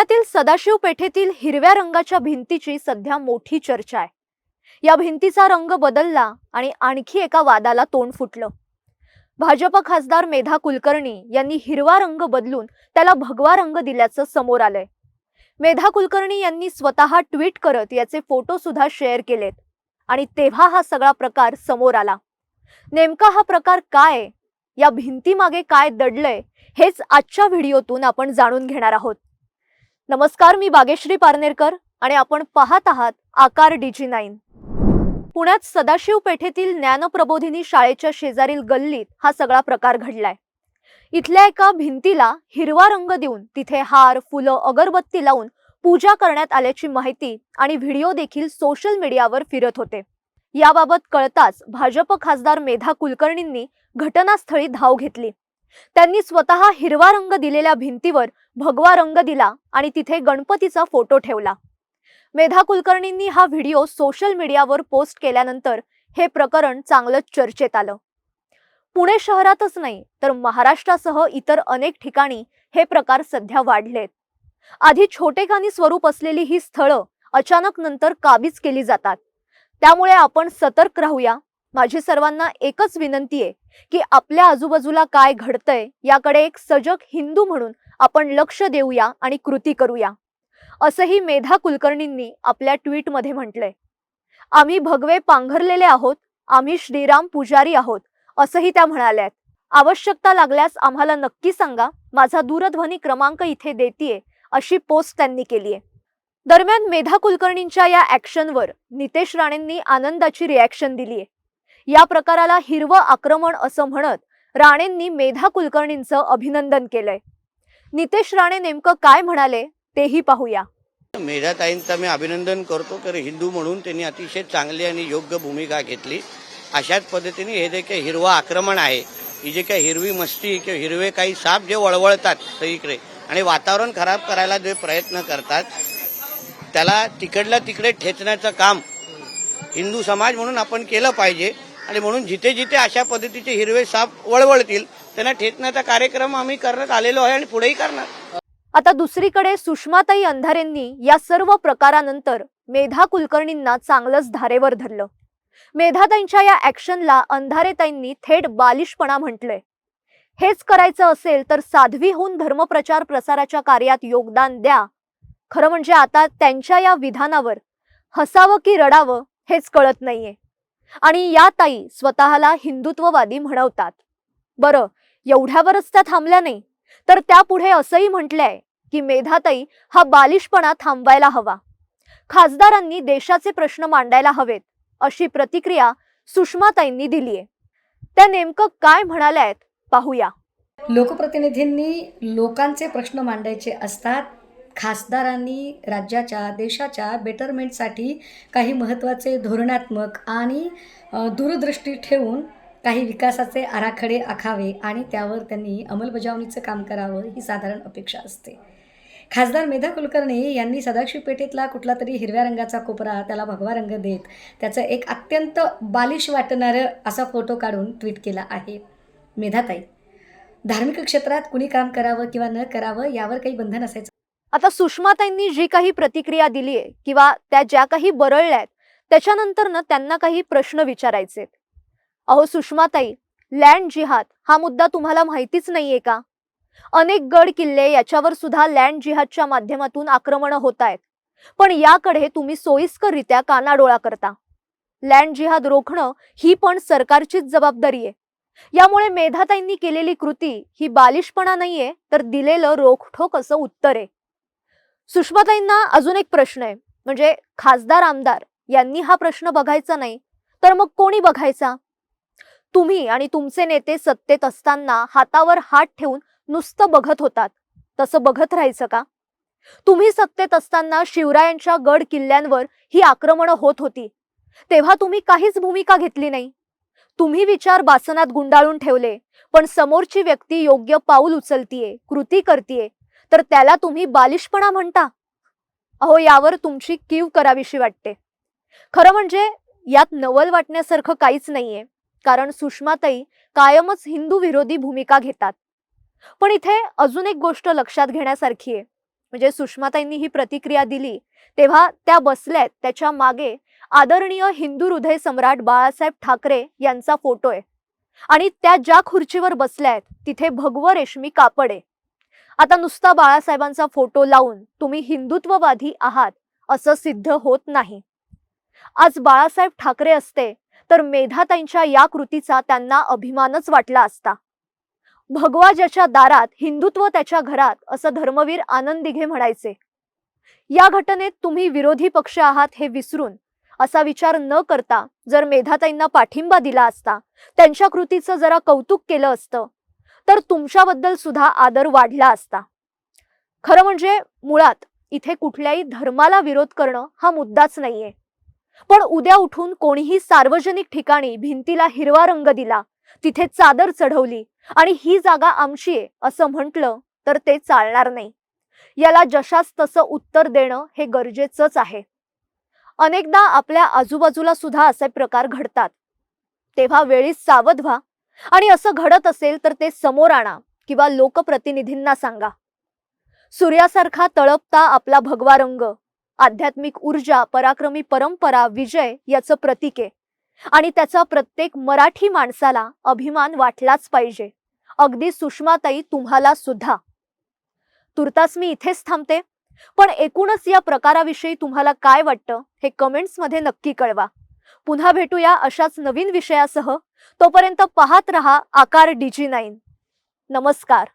पुण्यातील सदाशिव पेठेतील हिरव्या रंगाच्या भिंतीची सध्या मोठी चर्चा आहे. या भिंतीचा रंग बदलला आणि आणखी एका वादाला तोंड फुटलं. भाजप खासदार मेधा कुलकर्णी यांनी हिरवा रंग बदलून त्याला भगवा रंग दिल्याचं समोर आलंय. मेधा कुलकर्णी यांनी स्वतः ट्विट करत याचे फोटो सुद्धा शेअर केलेत आणि तेव्हा हा सगळा प्रकार समोर आला. नेमका हा प्रकार काय या भिंतीमागे काय दडलंय? हेच आजच्या व्हिडिओतून आपण जाणून घेणार आहोत. नमस्कार मी बागेश्री पारनेरकर आणि आपण पाहत आहात आकार डीजी नाईन. पुण्यात सदाशिव पेठेतील ज्ञानप्रबोधिनी शाळेच्या शेजारील गल्लीत हा सगळा प्रकार घडलाय. इथल्या एका भिंतीला हिरवा रंग देऊन तिथे हार फुलं अगरबत्ती लावून पूजा करण्यात आल्याची माहिती आणि व्हिडिओ देखील सोशल मीडियावर फिरत होते. याबाबत कळताच भाजप खासदार मेधा कुलकर्णींनी घटनास्थळी धाव घेतली. त्यांनी स्वतः हिरवा रंग दिलेल्या भिंतीवर भगवा रंग दिला आणि तिथे गणपतीचा फोटो ठेवला. मेधा कुलकर्णींनी हा व्हिडिओ सोशल मीडियावर पोस्ट केल्यानंतर हे प्रकरण चांगलंच चर्चेत आलं. पुणे शहरातच नाही तर महाराष्ट्रासह इतर अनेक ठिकाणी हे प्रकार सध्या वाढलेत. आधी छोटेखानी स्वरूप असलेली ही स्थळं अचानक नंतर काबीज केली जातात. त्यामुळे आपण सतर्क राहूया माझी सर्वांना एकच विनंती आहे की आपल्या आजूबाजूला काय घडतंय याकडे एक सजग हिंदू म्हणून आपण लक्ष देऊया आणि कृती करूया. असंही मेधा कुलकर्णींनी आपल्या ट्विटमध्ये म्हटलंय. आम्ही भगवे पांघरलेले आहोत आम्ही श्रीराम पुजारी आहोत असंही त्या म्हणाल्यात. आवश्यकता लागल्यास आम्हाला नक्की सांगा माझा दूरध्वनी क्रमांक इथे देतीये अशी पोस्ट त्यांनी केली आहे दरम्यान मेधा कुलकर्णींच्या या ॲक्शनवर नितेश राणेंनी आनंदाची रिॲक्शन दिली आहे या प्रकाराला हिरवं आक्रमण असं म्हणत राणेंनी मेधा कुलकर्णींचं अभिनंदन केलंय. नितेश राणे नेमकं काय म्हणाले तेही पाहूया. मेधाताईंचं मी अभिनंदन करतो तर हिंदू म्हणून त्यांनी अतिशय चांगली आणि योग्य भूमिका घेतली. अशाच पद्धतीने हे जे काही हिरवं आक्रमण आहे ही जे काही हिरवी मस्ती किंवा हिरवे काही साप जे वळवळतात सगळीकडे आणि वातावरण खराब करायला जे प्रयत्न करतात त्याला तिकडल्या तिकडे ठेचण्याचं काम हिंदू समाज म्हणून आपण केलं पाहिजे. आणि म्हणून जिथे जिथे अशा पद्धतीचे हिरवे साप वळवळतील त्यांना ठेचण्याचा कार्यक्रम आम्ही करण्यात आलेलो आहे आणि पुढेही करणार. आता दुसरीकडे सुषमाताई अंधारेंनी या सर्व प्रकारानंतर मेधा कुलकर्णींना चांगलंच धारेवर धरलं. मेधाताईंच्या या ऍक्शनला अंधारेताईंनी थेट बालिशपणा म्हटलंय. हेच करायचं असेल तर साध्वी होऊन धर्मप्रचार प्रसाराच्या कार्यात योगदान द्या. खरं म्हणजे आता त्यांच्या या विधानावर हसावं की रडावं हेच कळत नाहीये. आणि या ताई स्वतःला हिंदुत्ववादी म्हणवतात. बरं एवढ्यावरच त्या थांबल्या नाही. तर त्यापुढे असंही म्हटलंय की मेधाताई हा बालिशपणा थांबवायला हवा. खासदारांनी देशाचे प्रश्न मांडायला हवेत अशी प्रतिक्रिया सुषमाताईंनी दिलीये त्या नेमकं काय म्हणाल्या आहेत पाहूया. लोकप्रतिनिधींनी लोकांचे प्रश्न मांडायचे असतात खासदारांनी राज्याच्या देशाच्या बेटरमेंटसाठी काही महत्त्वाचे धोरणात्मक आणि दूरदृष्टी ठेवून काही विकासाचे आराखडे आखावे आणि त्यावर त्यांनी अंमलबजावणीचं काम करावं ही साधारण अपेक्षा असते. खासदार मेधा कुलकर्णी यांनी सदाशिव पेठेतला कुठला तरी हिरव्या रंगाचा कोपरा त्याला भगवा रंग देत त्याचं एक अत्यंत बालिश वाटणारं असा फोटो काढून ट्विट केला आहे. मेधाताई धार्मिक क्षेत्रात कुणी काम करावं किंवा न करावं यावर काही बंधन असायचं आता सुषमाताईंनी जी काही प्रतिक्रिया दिली आहे किंवा त्या ज्या काही बरळल्या आहेत त्याच्यानंतर ना त्यांना काही प्रश्न विचारायचे अहो सुषमाताई लँड जिहाद हा मुद्दा तुम्हाला माहितीच नाहीये का? अनेक गड किल्ले याच्यावर सुद्धा लँड जिहादच्या माध्यमातून आक्रमणं होत आहेत. पण याकडे तुम्ही सोयीस्कररित्या कानाडोळा करता. लँड जिहाद रोखणं ही पण सरकारचीच जबाबदारी आहे. यामुळे मेधाताईंनी केलेली कृती ही बालिशपणा नाहीये तर दिलेलं रोखठोक असं उत्तर आहे. सुषमाताईंना अजून एक प्रश्न आहे. म्हणजे खासदार आमदार यांनी हा प्रश्न बघायचा नाही तर मग कोणी बघायचा? तुम्ही आणि तुमचे नेते सत्तेत असताना हातावर हात ठेवून नुसतं बघत होतात. तसं बघत राहायचं का? तुम्ही सत्तेत असताना शिवरायांच्या गड किल्ल्यांवर ही आक्रमणं होत होती. तेव्हा तुम्ही काहीच भूमिका घेतली नाही. तुम्ही विचार बासनात गुंडाळून ठेवले पण समोरची व्यक्ती योग्य पाऊल उचलतीये कृती करतीये तर त्याला तुम्ही बालिशपणा म्हणता. अहो यावर तुमची कीव करावीशी वाटते. खरं म्हणजे यात नवल वाटण्यासारखं काहीच नाहीये. कारण सुषमाताई कायमच हिंदू विरोधी भूमिका घेतात. पण इथे अजून एक गोष्ट लक्षात घेण्यासारखी आहे. म्हणजे सुषमाताईंनी ही प्रतिक्रिया दिली तेव्हा त्या बसल्यात त्याच्यामागे आदरणीय हिंदू हृदय सम्राट बाळासाहेब ठाकरे यांचा फोटो आहे. आणि त्या ज्या खुर्चीवर बसल्यात तिथे भगव रेशमी कापड आहे. आता नुसता बाळासाहेबांचा फोटो लावून तुम्ही हिंदुत्ववादी आहात असं सिद्ध होत नाही. आज बाळासाहेब ठाकरे असते तर मेधाताईंच्या या कृतीचा त्यांना अभिमानच वाटला असता. भगवा ज्याच्या दारात हिंदुत्व त्याच्या घरात असं धर्मवीर आनंद दिघे म्हणायचे. या घटनेत तुम्ही विरोधी पक्ष आहात हे विसरून असा विचार न करता जर मेधाताईंना पाठिंबा दिला असता त्यांच्या कृतीचं जरा कौतुक केलं असतं तर तुमच्याबद्दल सुद्धा आदर वाढला असता. खरं म्हणजे मुळात इथे कुठल्याही धर्माला विरोध करणं हा मुद्दाच नाहीये. पण उद्या उठून कोणीही सार्वजनिक ठिकाणी भिंतीला हिरवा रंग दिला तिथे चादर चढवली आणि ही जागा आमची आहे असं म्हटलं तर ते चालणार नाही. याला जशास तसं उत्तर देणं हे गरजेचंच आहे. अनेकदा आपल्या आजूबाजूला सुद्धा असे प्रकार घडतात. तेव्हा वेळी सावध व्हा. आणि असं घडत असेल तर ते समोर आणा किंवा लोकप्रतिनिधींना सांगा. सूर्यासारखा तळपता आपला भगवा रंग आध्यात्मिक ऊर्जा पराक्रमी परंपरा विजय याचं प्रतीक आहे. आणि त्याचा प्रत्येक मराठी माणसाला अभिमान वाटलाच पाहिजे. अगदी सुषमाताई तुम्हाला सुद्धा. तुर्तास मी इथेच थांबते. पण एकूणच या प्रकाराविषयी तुम्हाला काय वाटतं हे कमेंट्समध्ये नक्की कळवा. पुन्हा भेटूया अशाच नवीन विषयासह. तोपर्यंत पाहत रहा आकार डीजी नाईन. नमस्कार.